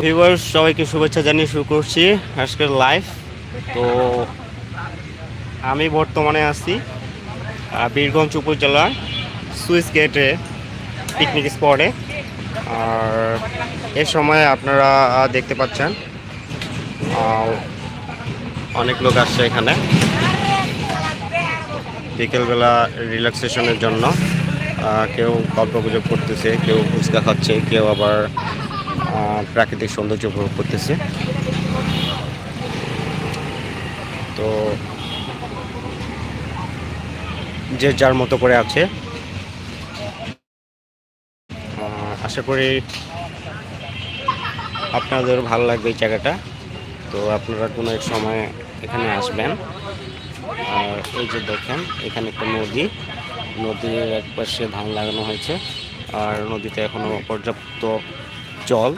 Viewers সবাইকে শুভেচ্ছা জানিয়ে শুরু করছি আজকের লাইভ তো আমি বর্তমানে আছি বীরগঞ্জ উপজেলার সুইস গেটে পিকনিক স্পটে আর এ সময় আপনারা দেখতে পাচ্ছেন অনেক লোক আসছে এখানে। বিকেলবেলা রিল্যাক্সেশনের জন্য কেউ গল্প গুজব করতেছে, কেউ ফুচকা খাচ্ছে, কেউ আবার প্রাকৃতিক সৌন্দর্য উপভোগ করতেছে। তো যে যার মতো করে আছে। আশা করি আপনাদের ভালো লাগবে এই জায়গাটা। তো আপনারা কোনো এক সময় এখানে আসবেন। আর এই যে দেখেন, এখানে একটা নদী। নদীর এক পাশে ধান লাগানো হয়েছে। আর নদীতে এখনও পর্যাপ্ত জল।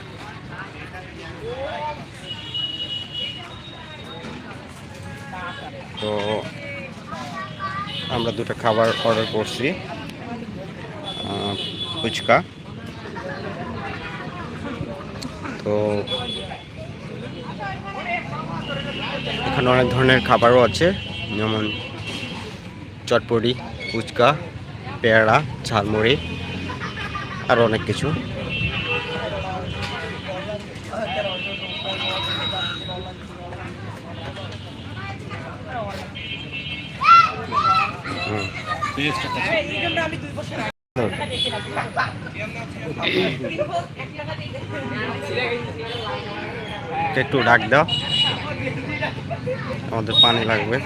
তো আমরা দুটো খাবার অর্ডার করছি। ফুচকা। তো এখানে অনেক ধরনের খাবারও আছে, যেমন চটপটি, ফুচকা, পেয়ারা, ঝালমুড়ি, আর অনেক কিছু। একটু ডাক দাও। আমাদের পানি লাগবে।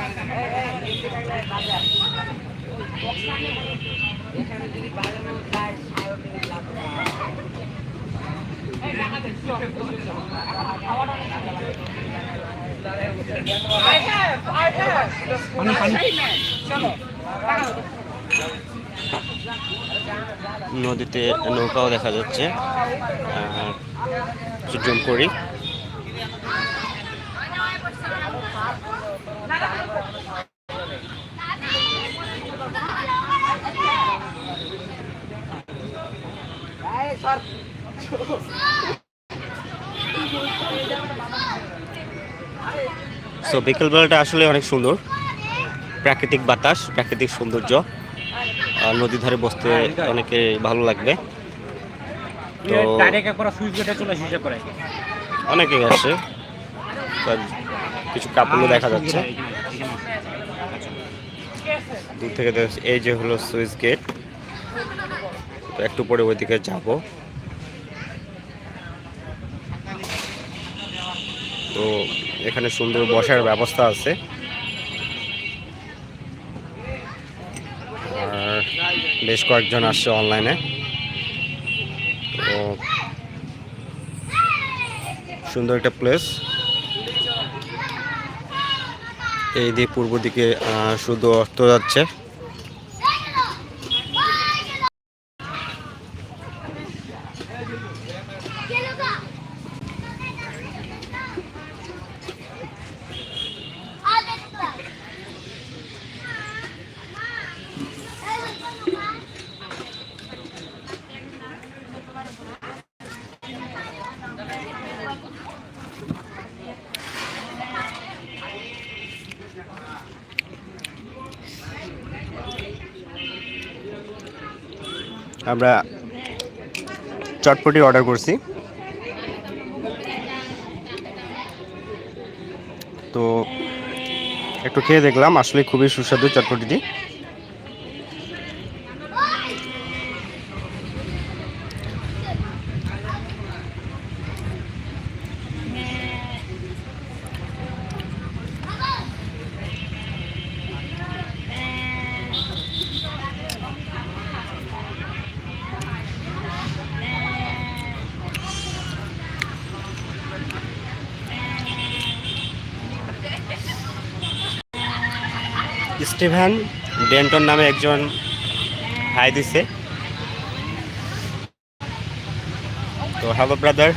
নদীতে নৌকাও দেখা যাচ্ছে জুম করি সো বিকেলবেলাটা আসলে অনেক সুন্দর। প্রাকৃতিক বাতাস প্রাকৃতিক সৌন্দর্য। আর নদীর ধারে বসতে অনেকে ভালো লাগবে। তো অনেকেই আসে কিছু কাপড়ও দেখা যাচ্ছে। দূর থেকে এই যে হলো সুইচ গেট। তো একটু পরে ওইদিকে যাব। তো এখানে সুন্দর বসার ব্যবস্থা আছে। আর বেশ কয়েকজন আসছে অনলাইনে। তো সুন্দর একটা প্লেস। এই দিয়ে পূর্ব দিকে শুধু অস্ত যাচ্ছে। আমরা চটপটি অর্ডার করছি। তো একটু খেয়ে দেখলাম আসলে খুবই সুস্বাদু চটপটিটি। স্টিভেন ডেন্টন নামে একজন হাই দিছে। তো হ্যালো ব্রাদার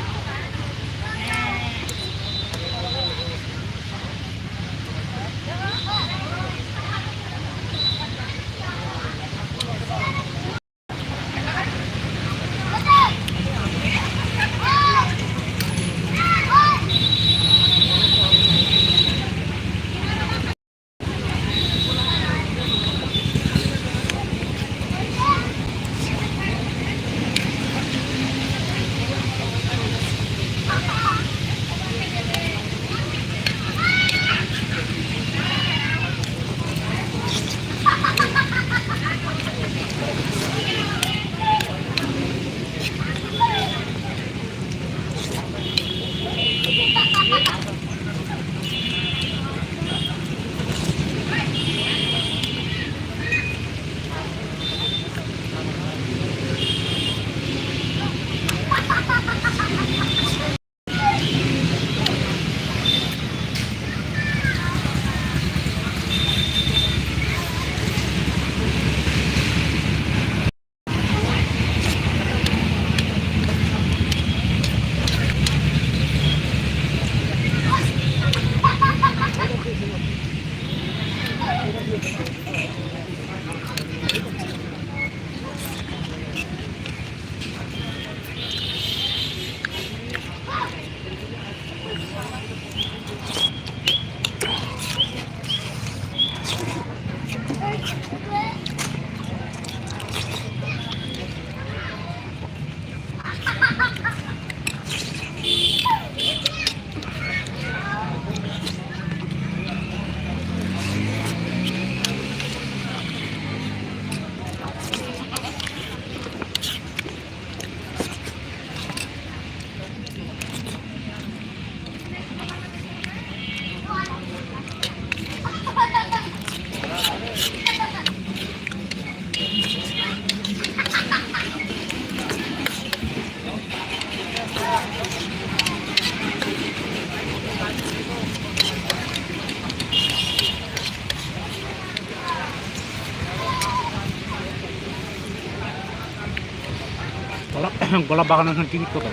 গোলাপ বাগানের টিকিট কত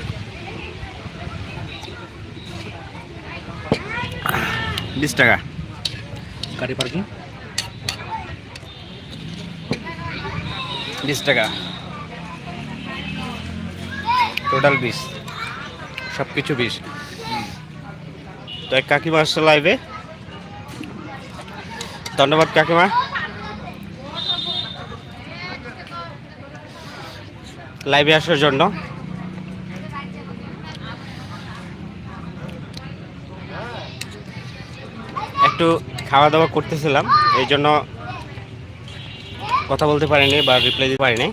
বিশ টাকা। গাড়ি পার্কিং? বিশ টাকা। টোটাল বিশ। সব কিছু বিশ। তো কাকিমা আসছে লাইভে ধন্যবাদ কাকিমা। লাইভে আসার জন্য। একটু খাওয়া দাওয়া করতেছিলাম, এই জন্য কথা বলতে পারিনি বা রিপ্লাই দিতে পারিনি।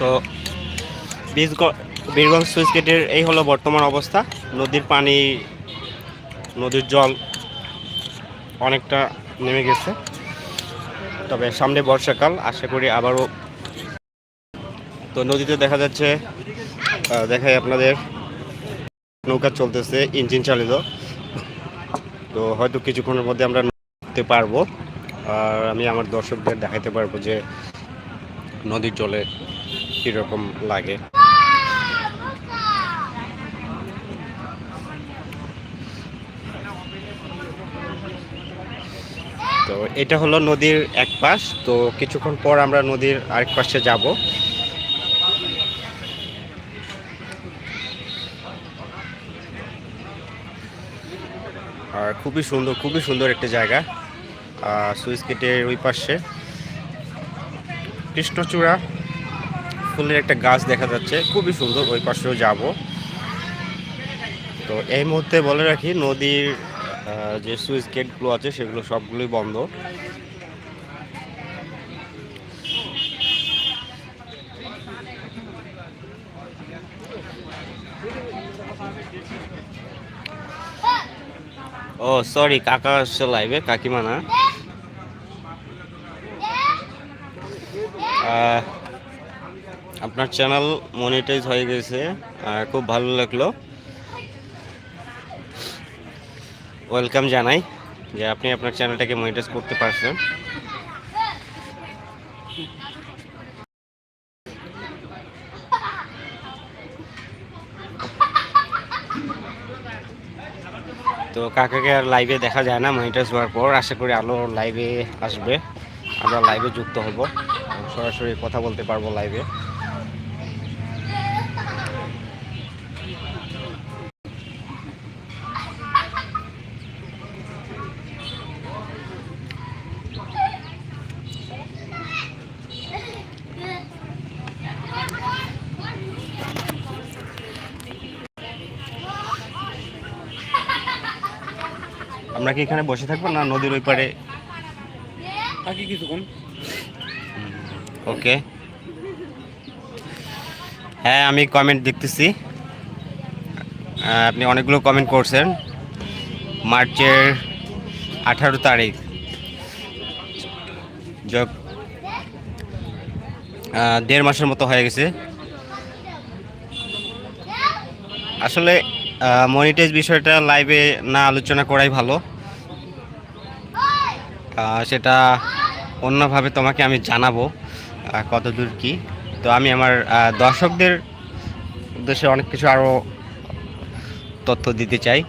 তো বীরগঞ্জ সুইচ গেটের এই হলো বর্তমান অবস্থা। নদীর পানি নদীর জল অনেকটা নেমে গেছে। তবে সামনে বর্ষাকাল, আশা করি আবারও তো নদীতে দেখা যাচ্ছে দেখাই আপনাদের, নৌকা চলতেছে, ইঞ্জিন চালিত। তো হয়তো কিছুক্ষণের মধ্যে আমরা নদীতে পারব। আর আমি আমার দর্শকদের দেখাতে পারব যে নদীর জলে কীরকম লাগে। তো এটা হলো নদীর এক পাশ। তো কিছুক্ষণ পর আমরা নদীর আরেক পাশে যাব। আর খুবই সুন্দর খুবই সুন্দর একটা জায়গা। সুইচ গেটের ওই পাশে। কৃষ্ণচূড়া ফুলের একটা গাছ দেখা যাচ্ছে। খুবই সুন্দর ওই পাশেও যাব। তো এই মুহূর্তে বলে রাখি, নদীর যে সুইচ গেটগুলো আছে সেগুলো সবগুলোই বন্ধ। ও সরি কাকা আসছে লাইভে কাকিমা না? আপনার চ্যানেল মনিটাইজ হয়ে গেছে খুব ভালো লাগল। ওয়েলকাম জানাই যে আপনি আপনার চ্যানেলটাকে মনিটাইজ করতে পারছেন। তো কাকাকে আর লাইভে দেখা যায় না, মনিটাইজ হওয়ার পর। আশা করি আলো লাইভে আসবে। আমরা লাইভে যুক্ত হব। সরাসরি কথা বলতে পারব লাইভে আমরা কি এখানে বসে থাকব না নদীর ওই পারে থাকি কিছুক্ষণ। ওকে। হ্যাঁ আমি কমেন্ট দেখতেছি। আপনি অনেকগুলো কমেন্ট করছেন। মার্চের আঠারো তারিখ। যোগ দেড় মাসের মতো হয়ে গেছে। আসলে মনিটাইজ বিষয়টা লাইভে না আলোচনা করাই ভালো। সেটা অন্যভাবে তোমাকে আমি জানাব কত কতদূর কি। তো আমি আমার দর্শকদের উদ্দেশ্যে অনেক কিছু আরও তথ্য দিতে চাই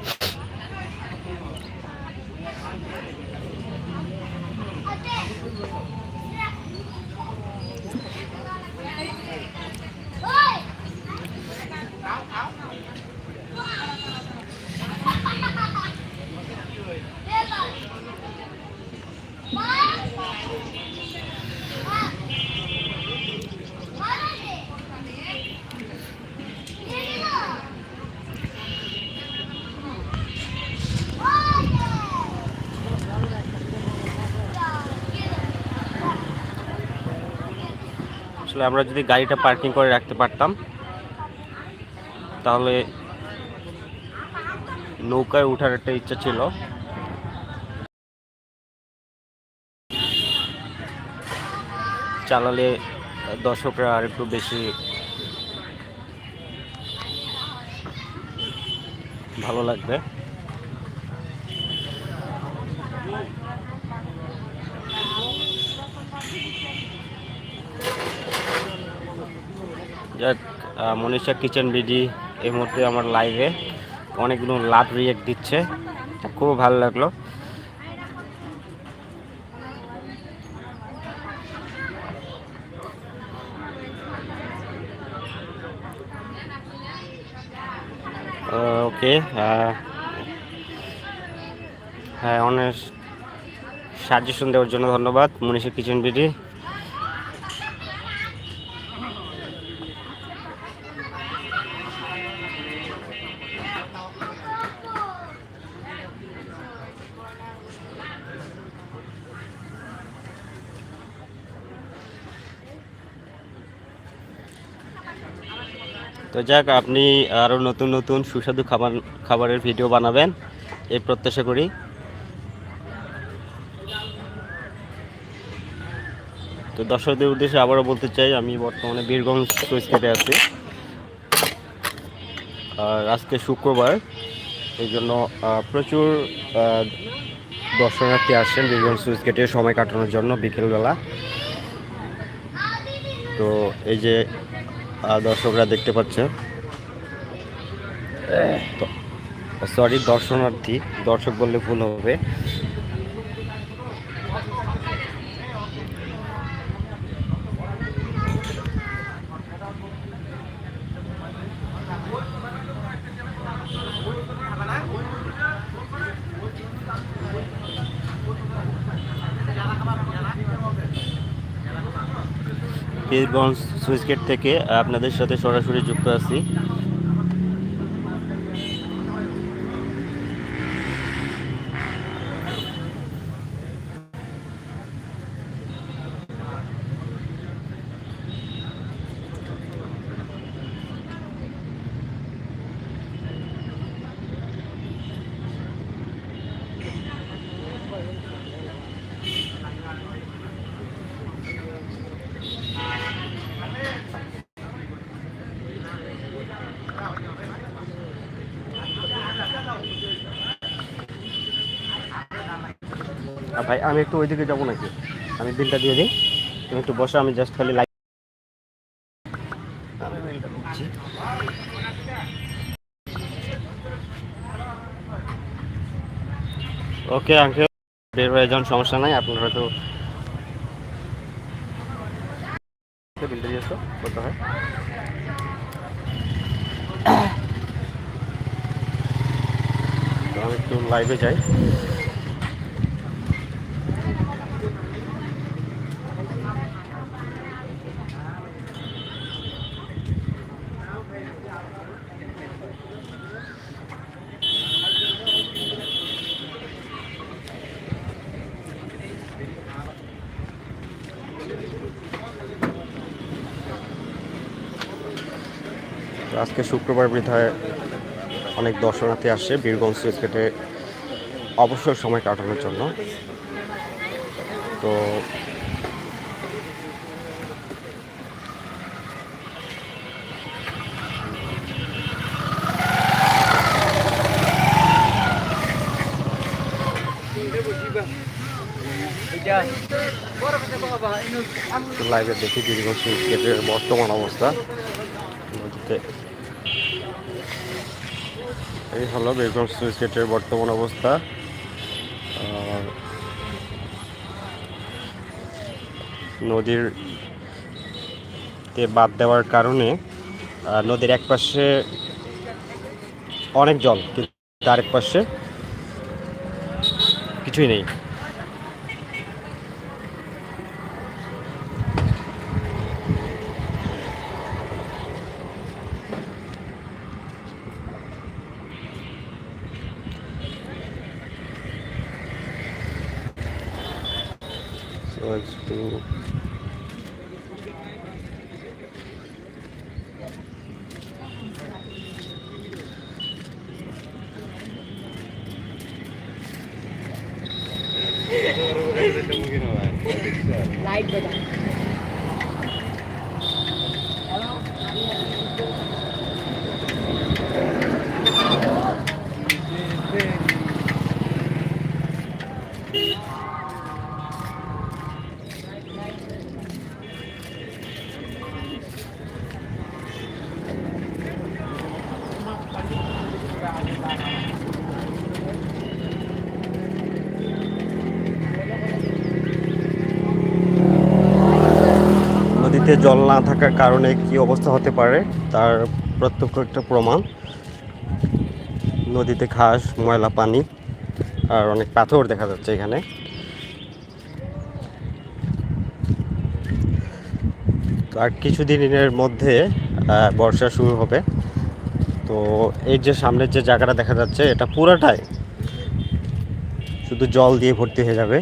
আসলে আমরা যদি গাড়িটা পার্কিং করে রাখতে পারতাম, তাহলে নৌকায় ওঠার একটা ইচ্ছা ছিল। চালালে দর্শকরা আর একটু বেশি ভালো লাগবে। যাক মনীষা কিচেন বিডি এই মুহূর্তে আমার লাইভে অনেকগুলো লাভ রিয়েক্ট দিচ্ছে। খুব ভালো লাগল। ওকে হ্যাঁ অনেক সাজেশন দেওয়ার জন্য ধন্যবাদ, মনীষা কিচেন বিডি। তো যাক, আপনি আরও নতুন নতুন সুস্বাদু খাবার, খাবারের ভিডিও বানাবেন। এই প্রত্যাশা করি। তো দর্শকদের উদ্দেশ্যে আবারও বলতে চাই, আমি বর্তমানে বীরগঞ্জ কেটে আছি। আর আজকে শুক্রবার, এই জন্য প্রচুর দর্শনার্থী আসছেন বীরগঞ্জ সুইচ কেটে সময় কাটানোর জন্য বিকেলবেলা। তো এই যে দর্শকরা দেখতে পাচ্ছেন সরি দর্শনার্থী দর্শক বললে ভুল হবে। বীরগঞ্জ সুইচ গেট থেকে আপনাদের সাথে সরাসরি যুক্ত আছি। ভাই, আমি একটু ওইদিকে যাব নাকি? আমি বিলটা দিয়ে দিই। তুমি একটু বসো, আমি জাস্ট খালি লাইট ওকে আঙ্কেল বের হয়ে যান, সমস্যা নাই, আপনারা তো বিলটা দিয়ে কত হয়। আমি একটু লাইভে যাই তো আজকে শুক্রবার বিধায় অনেক দর্শনার্থী আসছে বীরগঞ্জ সুইচগেটে অবসর সময় কাটানোর জন্য। তো লাইভে দেখি বীরগঞ্জ সুইচগেটের বর্তমান অবস্থা নদীতে এই হলো বেগম সুইচ গেটের বর্তমান অবস্থা। নদীর বাদ দেওয়ার কারণে নদীর এক পাশে অনেক জল, কিন্তু আরেক পাশে কিছুই নেই। Pô! নদীতে জল না থাকার কারণে কি অবস্থা হতে পারে, তার প্রত্যক্ষ একটা প্রমাণ। নদীতে ঘাস, ময়লা, পানি, আর অনেক পাথর দেখা যাচ্ছে এখানে। তো আর কিছুদিনের মধ্যে বর্ষা শুরু হবে। তো এই যে সামনের যে জায়গাটা দেখা যাচ্ছে, এটা পুরাটাই শুধু জল দিয়ে ভর্তি হয়ে যাবে।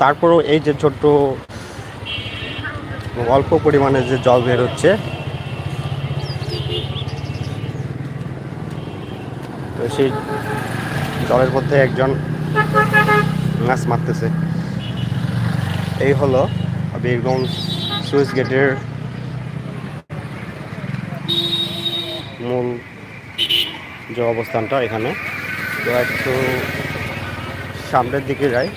তারপরেও এই যে ছোট্ট অল্প পরিমাণে যে জল বের হচ্ছে, তো সেই জলের মধ্যে একজন মাছ মারতেছে। এই হলো বীরগঞ্জ সুইচ গেটের মূল যে অবস্থানটা এখানে। তো একটু সামনের দিকে যাই।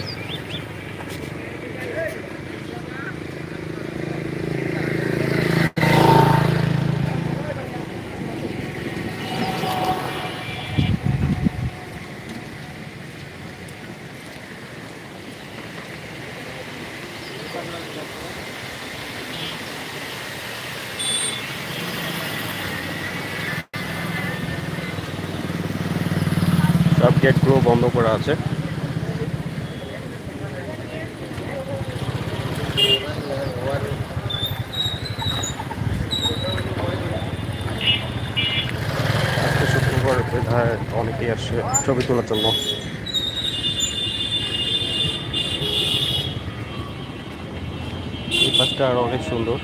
সব গেটগুলো বন্ধ করা আছে। শুক্রবার, বিধায় অনেকেই আসে ছবি তোলার জন্য। এই পাশটা আরও অনেক সুন্দর।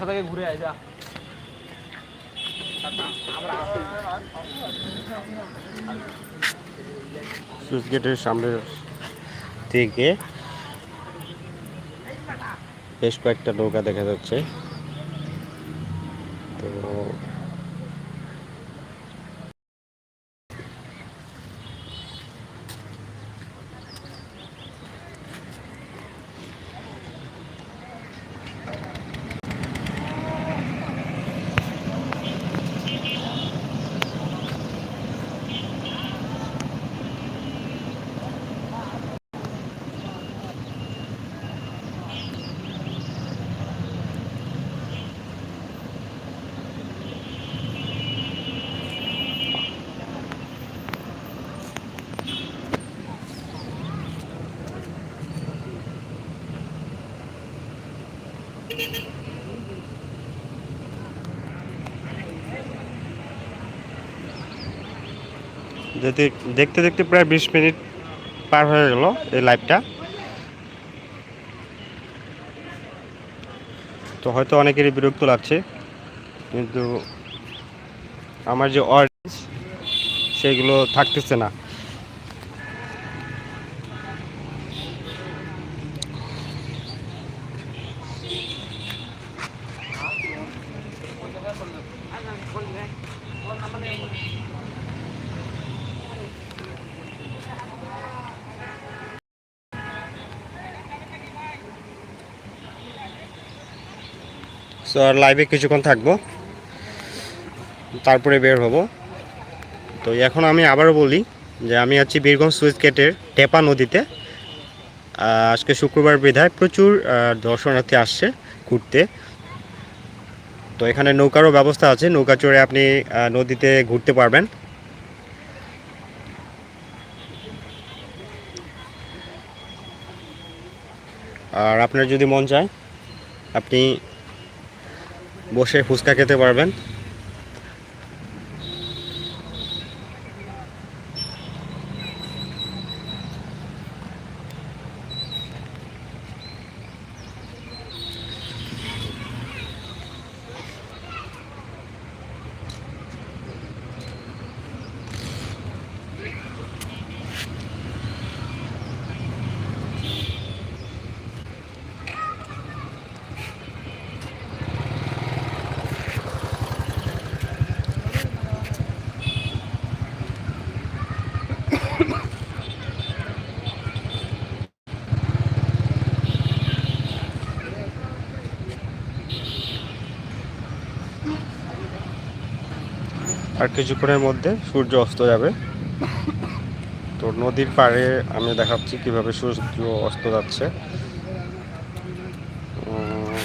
বাসা থেকে ঘুরে আয় যা। সুইচ গেটের সামনের থেকে বেশ কয়েকটা নৌকা দেখা যাচ্ছে তো যেতে দেখতে দেখতে প্রায় বিশ মিনিট পার হয়ে গেল এই লাইভটা। তো হয়তো অনেকেরই বিরক্ত লাগছে, কিন্তু আমার যে অডিয়েন্স সেগুলো থাকতেছে না। সো আর লাইভে কিছুক্ষণ থাকব। তারপরে বের হব। তো এখন আমি আবারও বলি যে আমি আছি বীরগঞ্জ সুইচ গেটের টেপা নদীতে। আজকে শুক্রবার বিধায় প্রচুর দর্শনার্থী আসছে ঘুরতে। তো এখানে নৌকারও ব্যবস্থা আছে। নৌকা চড়ে আপনি নদীতে ঘুরতে পারবেন। আর আপনার যদি মন চায়, আপনি বসে ফুচকা খেতে পারবেন। আর কিছুক্ষণের মধ্যে সূর্য অস্ত যাবে। তো নদীর পাড়ে আমি দেখাচ্ছি কীভাবে সূর্য অস্ত যাচ্ছে উম,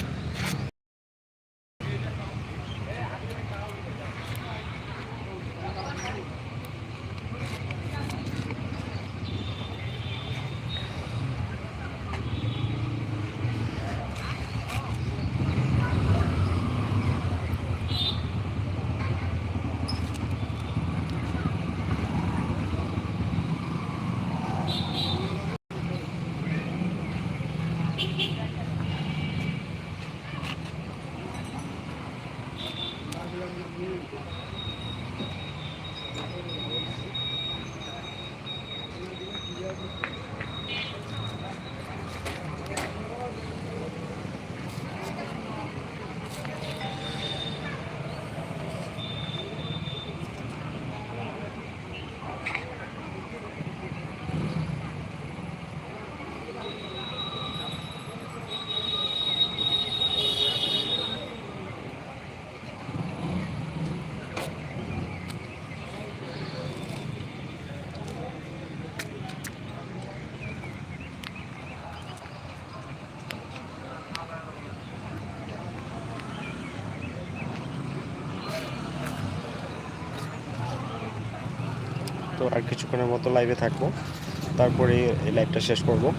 তো আর কিছুক্ষণের মতো লাইভে থাকব। তারপরে এই লাইভটা শেষ করব।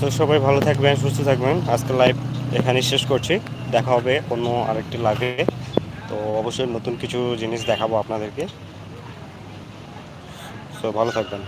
তো সবাই ভালো থাকবেন, সুস্থ থাকবেন। আজকে লাইভ এখানেই শেষ করছি। দেখা হবে অন্য আরেকটি লাগে তো অবশ্যই নতুন কিছু জিনিস দেখাবো আপনাদেরকে। সো ভালো থাকবেন।